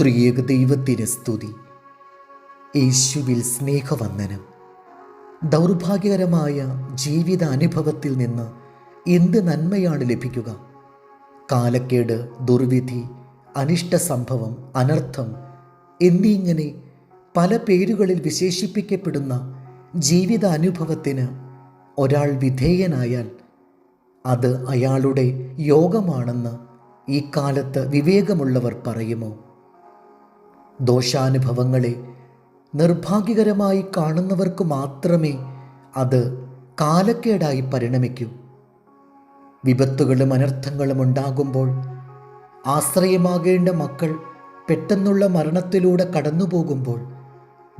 ത്രിയേക ദൈവത്തിന് സ്തുതി യേശുവിൽ സ്നേഹവന്ദനം. ദൗർഭാഗ്യകരമായ ജീവിത അനുഭവത്തിൽ നിന്ന് എന്ത് നന്മയാണ് ലഭിക്കുക? കാലക്കേട് ദുർവിധി അനിഷ്ട സംഭവം അനർത്ഥം എന്നിങ്ങനെ പല പേരുകളിൽ വിശേഷിപ്പിക്കപ്പെടുന്ന ജീവിത അനുഭവത്തിന് ഒരാൾ വിധേയനായാൽ അത് അയാളുടെ യോഗമാണെന്ന് ഈ കാലത്ത് വിവേകമുള്ളവർ പറയുമോ? ദോഷാനുഭവങ്ങളെ നിർഭാഗ്യകരമായി കാണുന്നവർക്ക് മാത്രമേ അത് കാലക്കേടായി പരിണമിക്കൂ. വിപത്തുകളും അനർത്ഥങ്ങളും ഉണ്ടാകുമ്പോൾ ആശ്രയമാകേണ്ട മക്കൾ പെട്ടെന്നുള്ള മരണത്തിലൂടെ കടന്നുപോകുമ്പോൾ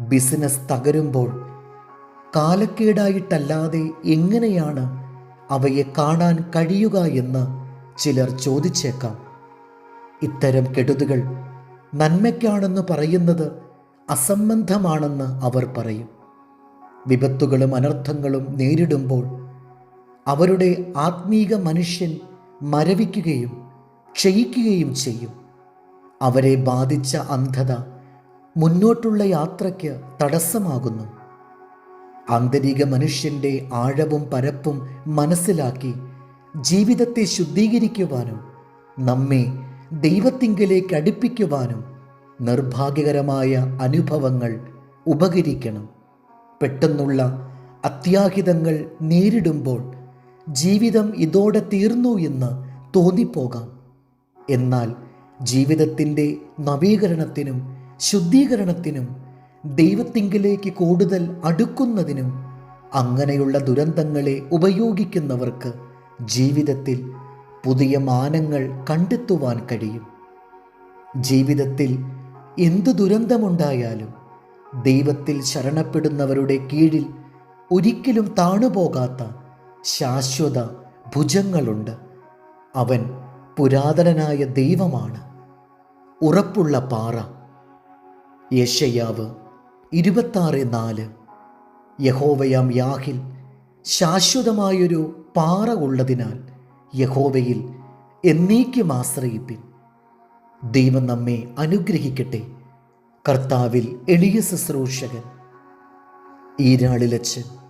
ബിസിനസ് തകരുമ്പോൾ കാലക്കേടായിട്ടല്ലാതെ എങ്ങനെയാണ് അവയെ കാണാൻ കഴിയുക എന്ന് ചിലർ ചോദിച്ചേക്കാം. ഇത്തരം കെടുതികൾ നന്മയ്ക്കാണെന്ന് പറയുന്നത് അസംബന്ധമാണെന്ന് അവർ പറയും. വിപത്തുകളും അനർത്ഥങ്ങളും നേരിടുമ്പോൾ അവരുടെ ആത്മീക മനുഷ്യൻ മരവിക്കുകയും ക്ഷയിക്കുകയും ചെയ്യും. അവരെ ബാധിച്ച അന്ധത മുന്നോട്ടുള്ള യാത്രയ്ക്ക് തടസ്സമാകുന്നു. ആന്തരിക മനുഷ്യന്റെ ആഴവും പരപ്പും മനസ്സിലാക്കി ജീവിതത്തെ ശുദ്ധീകരിക്കുവാനും നമ്മെ ദൈവത്തിങ്കലേക്ക് അടുപ്പിക്കുവാനും നിർഭാഗ്യകരമായ അനുഭവങ്ങൾ ഉപകരിക്കണം. പെട്ടെന്നുള്ള അത്യാഹിതങ്ങൾ നേരിടുമ്പോൾ ജീവിതം ഇതോടെ തീർന്നു എന്ന് തോന്നിപ്പോകാം. എന്നാൽ ജീവിതത്തിന്റെ നവീകരണത്തിനും ശുദ്ധീകരണത്തിനും ദൈവത്തിങ്കിലേക്ക് കൂടുതൽ അടുക്കുന്നതിനും അങ്ങനെയുള്ള ദുരന്തങ്ങളെ ഉപയോഗിക്കുന്നവർക്ക് ജീവിതത്തിൽ പുതിയ മാനങ്ങൾ കണ്ടെത്തുവാൻ കഴിയും. ജീവിതത്തിൽ എന്തു ദുരന്തമുണ്ടായാലും ദൈവത്തിൽ ശരണപ്പെടുന്നവരുടെ കീഴിൽ ഒരിക്കലും താണുപോകാത്ത ശാശ്വത ഭുജങ്ങളുണ്ട്. അവൻ പുരാതനനായ ദൈവമാണ്. ഉറപ്പുള്ള പാറ. യശയാവ് ഇരുപത്താറ് നാല്. യഹോവയാം യാഹിൽ ശാശ്വതമായൊരു പാറ ഉള്ളതിനാൽ യഹോവയിൽ എന്നേക്കും ആശ്രയിപ്പിൻ. ദൈവം നമ്മെ അനുഗ്രഹിക്കട്ടെ. കർത്താവിൽ എളിയ ശുശ്രൂഷകൻ ഈരാളിലച്ചൻ